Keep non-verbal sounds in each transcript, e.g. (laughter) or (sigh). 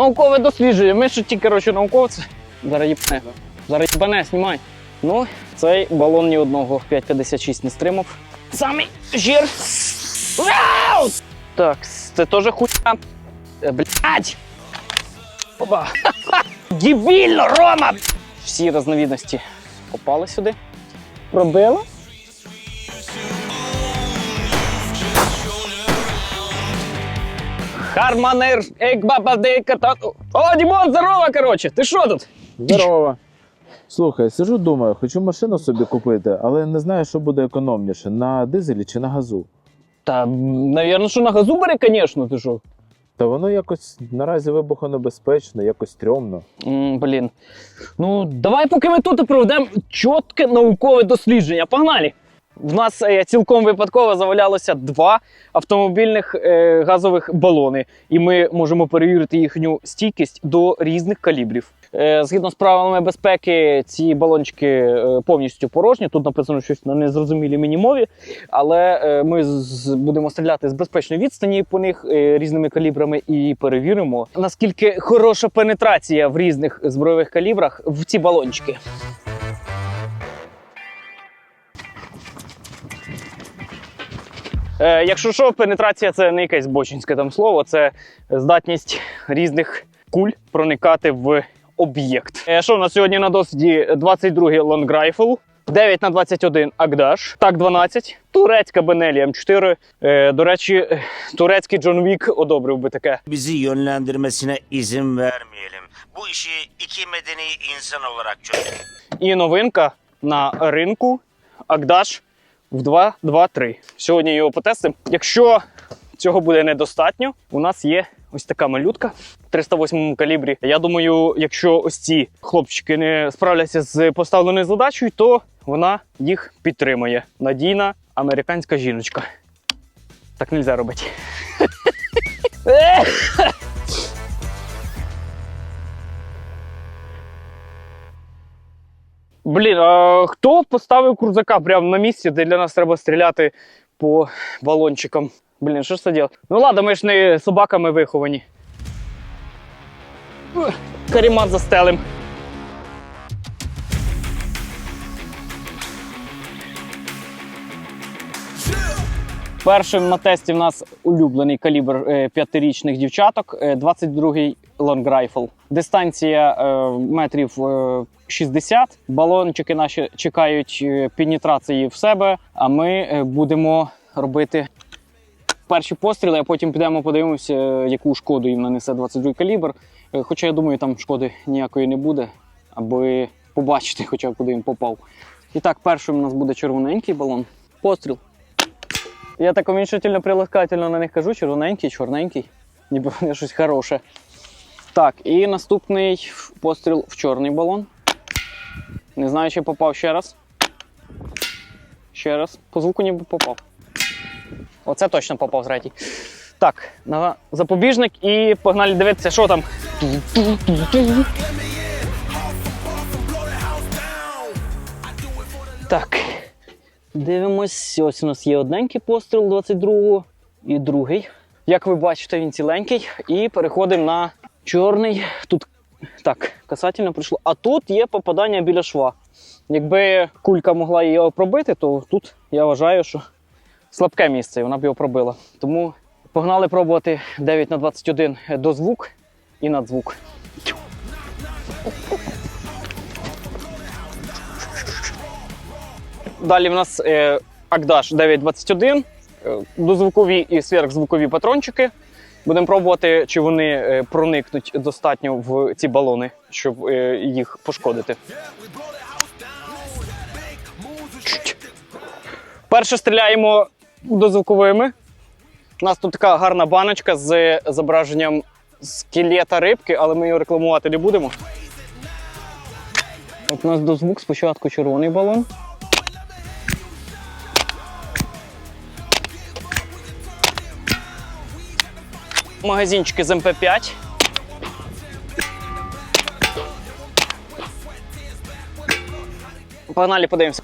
Наукове дослідження. Ми ж ті, коротше, науковці. Зараз їбане. Зараз їбане, знімай. Ну, цей балон ні одного 5,56 не стримав. Самий жир. Вау! Так, це теж хуйня. Е, Блять! Опа! (laughs) Дебільно, Рома! Всі різновидності попали сюди. Пробила. Харманер, екбабадейка та. О, Дімон, здорово, коротше! Ти що тут? Здорово. Слухай, сижу, думаю, хочу машину собі купити, але не знаю, що буде економніше на дизелі чи на газу. Та, навірно, що на газу бере, звісно, ти що? Та воно якось наразі вибухонебезпечно, якось стрьомно. М, блін. Ну, давай, поки ми тут проведемо чітке наукове дослідження. Погнали! В нас е, цілком випадково завалялося два автомобільних е, газових балони, і ми можемо перевірити їхню стійкість до різних калібрів. Е, згідно з правилами безпеки, ці балончики повністю порожні. Тут написано щось на незрозумілій мені мові, але ми будемо стріляти з безпечної відстані по них різними калібрами і перевіримо, наскільки хороша пенетрація в різних збройових калібрах в ці балончики. Якщо що, пенетрація це не якесь бочинське там слово, це здатність різних куль проникати в об'єкт. Е, що в нас сьогодні на досвіді 22-й Long Rifle, 9 на 21 Агдаш, так 12, турецька Бенелі М4. Е, до речі, е, турецький Джон Вік одобрив би таке. bizi yönlendirmesine izin vermeyelim. Bu işi iki medeni insan olarak çözelim. І новинка на ринку Агдаш в 2-2-3. Сьогодні його потестимо. Якщо цього буде недостатньо, у нас є ось така малютка в 308 калібрі. Я думаю, якщо ось ці хлопчики не справляться з поставленою задачею, то вона їх підтримує. Надійна американська жіночка. Так не можна робити. (laughs) Блін, а хто поставив крузака прямо на місці, де для нас треба стріляти по балончикам? Блін, що ж це діло? Ну ладно, ми ж не собаками виховані. Карімат застелим. Першим на тесті в нас улюблений калібр е, п'ятирічних дівчаток, е, 22-й Long Rifle. Дистанція е, метрів е, 60. Балончики наші чекають е, пенетрації в себе, а ми е, будемо робити перші постріли, а потім підемо подивимося, е, яку шкоду їм нанесе 22 калібр. Е, Хоча я думаю, там шкоди ніякої не буде, аби побачити, хоча б куди він попав. І так, першим у нас буде червоненький балон. Постріл. Я так уменьшительно приласкательно на них кажу, червоненький, чорненький, ніби вони щось хороше. Так, і наступний постріл в чорний балон. Не знаю, чи попав ще раз. Ще раз. По звуку ніби попав. Оце точно попав третій. Так, на запобіжник і погнали дивитися, що там. Так. Дивимось, ось у нас є одненький постріл 22-го і другий. Як ви бачите, він ціленький. І переходимо на чорний. Тут так, касательно прийшло. А тут є попадання біля шва. Якби кулька могла його пробити, то тут я вважаю, що слабке місце, і вона б його пробила. Тому погнали пробувати 9 на 21 дозвук і надзвук. Далі в нас е, Агдаш 921, е, дозвукові і сверхзвукові патрончики. Будемо пробувати, чи вони е, проникнуть достатньо в ці балони, щоб їх пошкодити. Перше стріляємо дозвуковими. У нас тут така гарна баночка з зображенням скелета рибки, але ми його рекламувати не будемо. От у нас дозвук спочатку червоний балон. Магазинчики з МП5. Погнали, подивимося.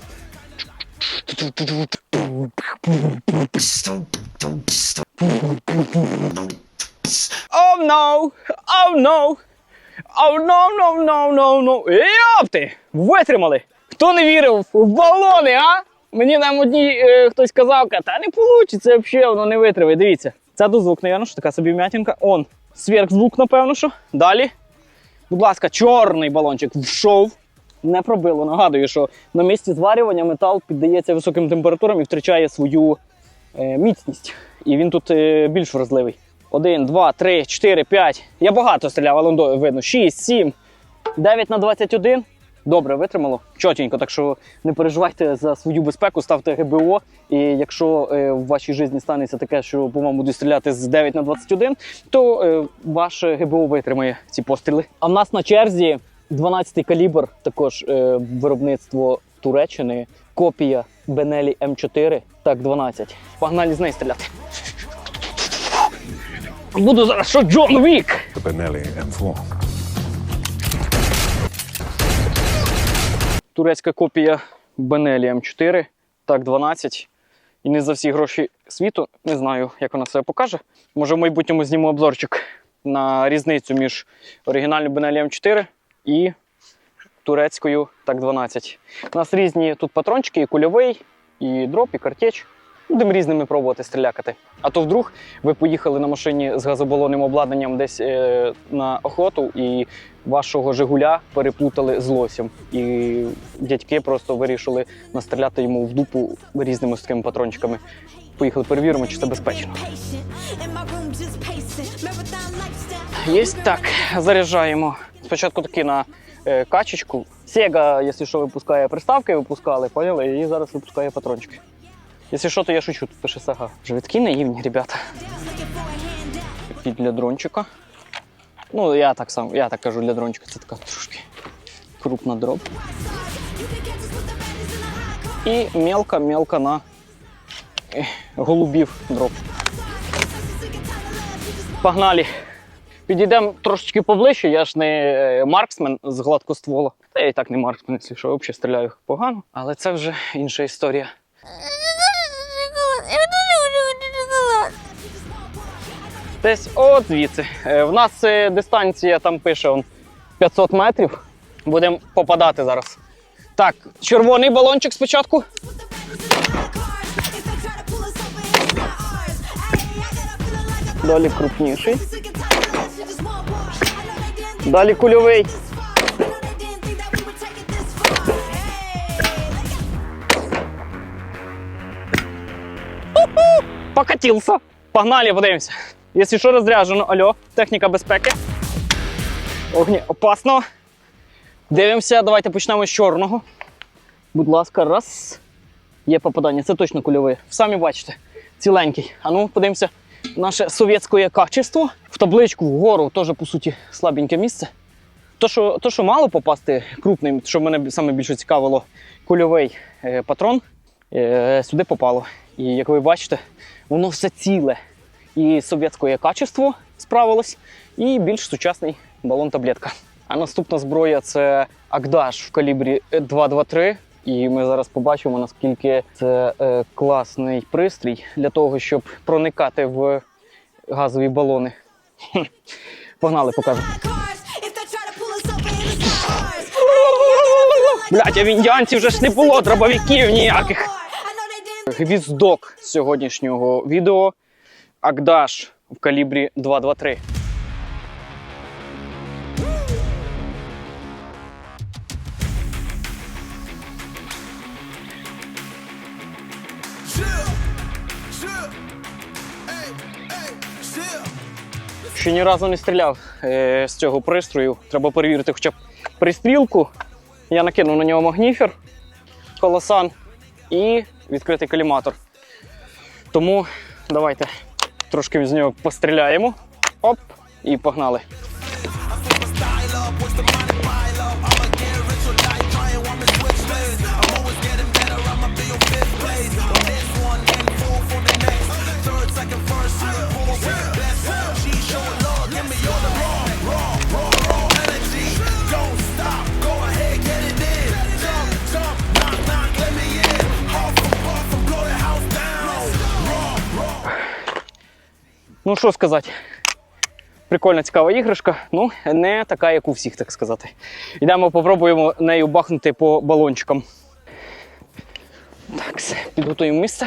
О, no! Oh no! Oh no, no, no, no, no! Йопти! Витримали! Хто не вірив в балони, а? Мені нам одні е, хтось казав, та не вийде, взагалі воно не витримає. Дивіться, це дозвук, напевно, що така собі вмятинка. Он, сверхзвук, напевно, що. Далі. Будь ласка, чорний балончик вшов. Не пробило. Нагадую, що на місці зварювання метал піддається високим температурам і втрачає свою е, міцність. І він тут е, більш вразливий. Один, два, три, чотири, п'ять. Я багато стріляв, але видно. Шість, сім, 9 на 21 добре витримало. Чотенько, так що не переживайте за свою безпеку, ставте ГБО. І якщо е, в вашій житті станеться таке, що по вам будуть стріляти з 9 на 21, то е, ваше ГБО витримає ці постріли. А в нас на черзі 12-й калібр, також е, виробництво Туреччини, копія Бенелі М4, так 12. Погнали з неї стріляти. Буду зараз що Джон Вік! Бенелі М4. Турецька копія Benelli M4, так 12. І не за всі гроші світу. Не знаю, як вона себе покаже. Може, в майбутньому зніму обзорчик на різницю між оригінальною Benelli M4 і турецькою так 12. У нас різні тут патрончики, і кульовий, і дроп, і картеч. Будемо різними пробувати стрілякати. А то вдруг ви поїхали на машині з газобалонним обладнанням десь е, на охоту і вашого Жигуля переплутали з лосем. І дядьки просто вирішили настріляти йому в дупу різними з такими патрончиками. Поїхали, перевіримо, чи це безпечно. Є так, заряджаємо. Спочатку таки на е, качечку. Sega, якщо що, випускає приставки, випускали, поняли, і зараз випускає патрончики. Якщо що, то я шучу, тут пише сага. Ви наївні, ребята. Такий для дрончика. Ну, я так сам, я так кажу для дрончика, це така трошки крупна дроб. І мелка-мелка на е, голубів дроб. Погнали. Підійдемо трошечки поближче, я ж не е, марксмен з гладкоствола. Та я і так не марксмен, якщо що, взагалі стріляю погано, але це вже інша історія. Десь от звідси. Е, В нас е, дистанція там пише он, 500 метрів. Будемо попадати зараз. Так, червоний балончик спочатку. Далі крупніший. Далі кульовий. Покатився. Погнали, подивимося. Якщо що розряджено, алло, техніка безпеки. Огні опасно. Дивимося, давайте почнемо з чорного. Будь ласка, раз. Є попадання, це точно кульовий. Самі бачите, ціленький. А ну, подивимося, наше совєтське качество. В табличку вгору теж, по суті, слабеньке місце. То, що, то, що мало попасти крупним, що мене саме більше цікавило, кульовий е, патрон, е, сюди попало. І як ви бачите, воно все ціле. І совєтське качество справилось, і більш сучасний балон таблетка. А наступна зброя це Акдаш в калібрі 223. І ми зараз побачимо, наскільки це е, класний пристрій для того, щоб проникати в газові балони. (laughs) Погнали, покажу. Блять, а в індіанців вже ж не було дробовиків ніяких. Гвіздок сьогоднішнього відео Акдаш в калібрі 223. Ще ні разу не стріляв е, з цього пристрою. Треба перевірити хоча б пристрілку. Я накинув на нього магніфер, колосан і відкритий коліматор. Тому давайте трошки з нього постріляємо. Оп, і погнали. Ну що сказати, Прикольна цікава іграшка. Ну, не така, як у всіх, так сказати. Йдемо, попробуємо нею бахнути по балончикам. Так, все, підготуємо місце.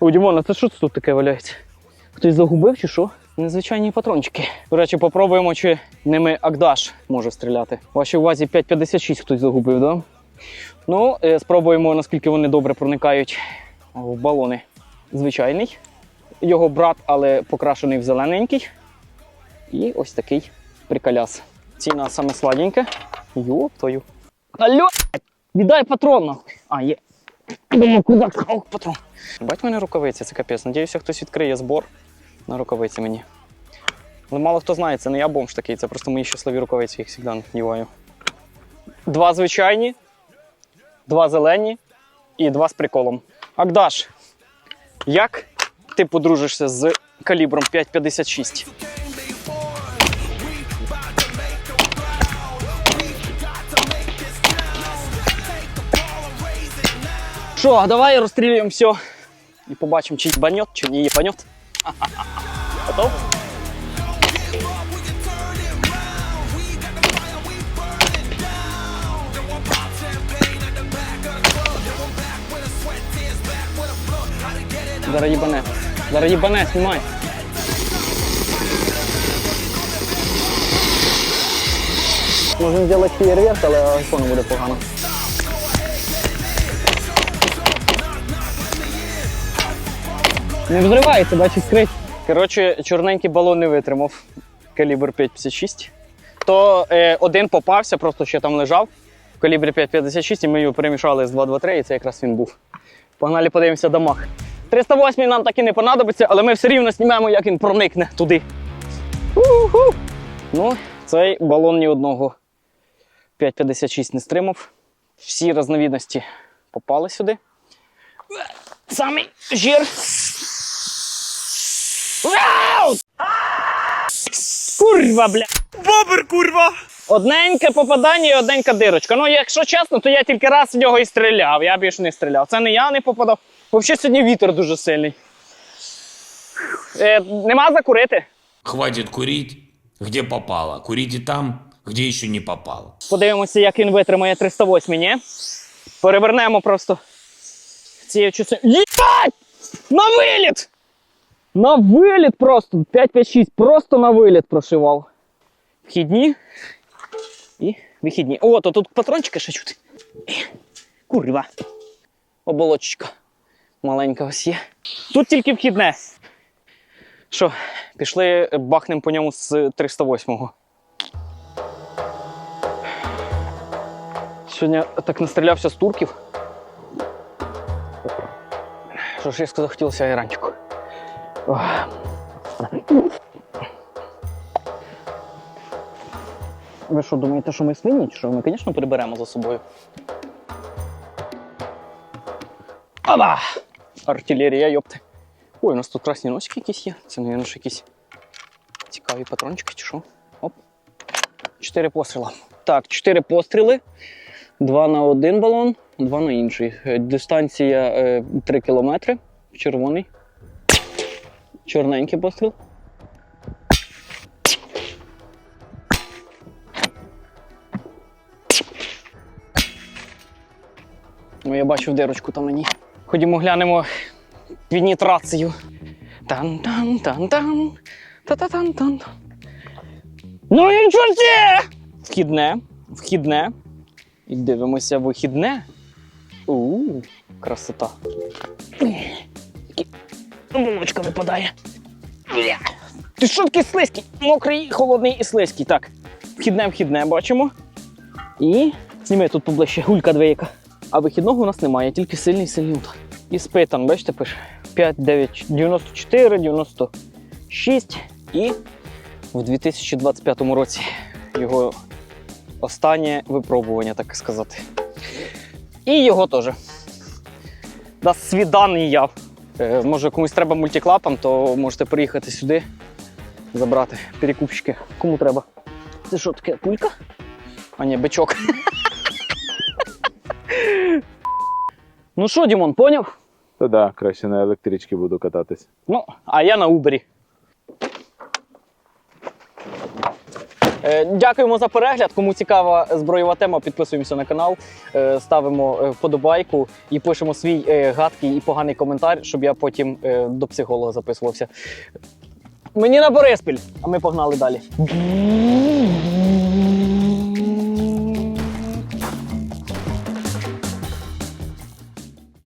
О, Дімона, це що це тут таке валяється? Хтось загубив чи що? Незвичайні патрончики. До речі, попробуємо, чи ними Агдаш може стріляти. В вашій увазі 5,56 хтось загубив, да? Ну, е, спробуємо, наскільки вони добре проникають в балони. Звичайний. Його брат, але покрашений в зелененький. І ось такий приколяс. Ціна саме сладенька. Йоп твою. Алло! Віддай патрон нахуй. А, є. Думаю, куди Ох, патрон. Бать мене рукавиці, це капець. Надіюся, хтось відкриє збор на рукавиці мені. Але мало хто знає, це не я бомж такий, це просто мої щасливі рукавиці, їх завжди надіваю. Два звичайні, два зелені і два з приколом. Агдаш, як ти подружишся з калібром 5,56? Що, давай розстрілюємо все. І побачимо, чи їбанет, чи не їбанет. Готов? (laughs) Зараз їбане. Зараз їбане, знімай. Можемо зробити фейерверк, але айфону буде погано. Не взривається, бачиш, скрить. Коротше, чорненький балон не витримав. Калібр 5,56. То е, один попався, просто ще там лежав. В калібрі 5,56, і ми його перемішали з 2,23, і це якраз він був. Погнали, подивимося дамаг. 308 нам так і не понадобиться, але ми все рівно знімемо, як він проникне туди. У-ху! Ну, цей балон ні одного 5,56 не стримав. Всі різновідності попали сюди. Самий жир. Вау! Курва, бля. Бобер, курва! Одненьке попадання і одненька дирочка. Ну, якщо чесно, то я тільки раз в нього і стріляв. Я більше не стріляв. Це не я не попадав. Взагалі сьогодні вітер дуже сильний. Е, нема закурити. Хватит курить, где попало. Курите там, где еще не попало. Подивимося, як він витримає 308, ні? Перевернемо просто цією часом. Єбать! На виліт! На виліт просто! 5-5-6, просто на виліт прошивав. Вхідні і вихідні. О, то тут патрончики ще чути. Е, Курва. Оболочечка. Маленька ось є. Тут тільки вхідне. Що, пішли бахнемо по ньому з 308-го. Сьогодні так настрілявся з турків. Що ж різко захотілося айранчику. Ви що, думаєте, що ми свині? Що ми, звісно, приберемо за собою. Оба! Артилерія, йопти. Ой, у нас тут красні носики якісь є. Це, мабуть, що якісь цікаві патрончики, чи що? Оп. Чотири постріла. Так, чотири постріли. Два на один балон, два на інший. Е, Дистанція е, 3 кілометри. Червоний. Чорненький постріл. Ну, я бачу дирочку там на ній. Ходімо глянемо пенітрацію. Тан-тан-тан-тан. Та-та-тан-тан. Ну і чорті! Вхідне, вхідне. І дивимося вихідне. У, красота. Булочка випадає. Ти що такий слизький? Мокрий, холодний і слизький. Так. Вхідне, вхідне бачимо. І зніми тут поближче гулька двоєка. А вихідного у нас немає, тільки сильний сильний удар. І спитан, бачите, пише 5, 9, 94, 96 і в 2025 році його останнє випробування, так сказати. І його теж. До свідання. Е, може, комусь треба мультиклапан, то можете приїхати сюди, забрати перекупщики. Кому треба? Це що таке? Пулька? А ні, бичок. (laughs) ну що, Дімон, поняв? То да, краще на електричці буду кататись. Ну, а я на Убері. Е, Дякуємо за перегляд. Кому цікава зброєва тема, підписуємося на канал, е, ставимо е, вподобайку і пишемо свій е, гадкий і поганий коментар, щоб я потім е, до психолога записувався. Мені на Бориспіль, а ми погнали далі.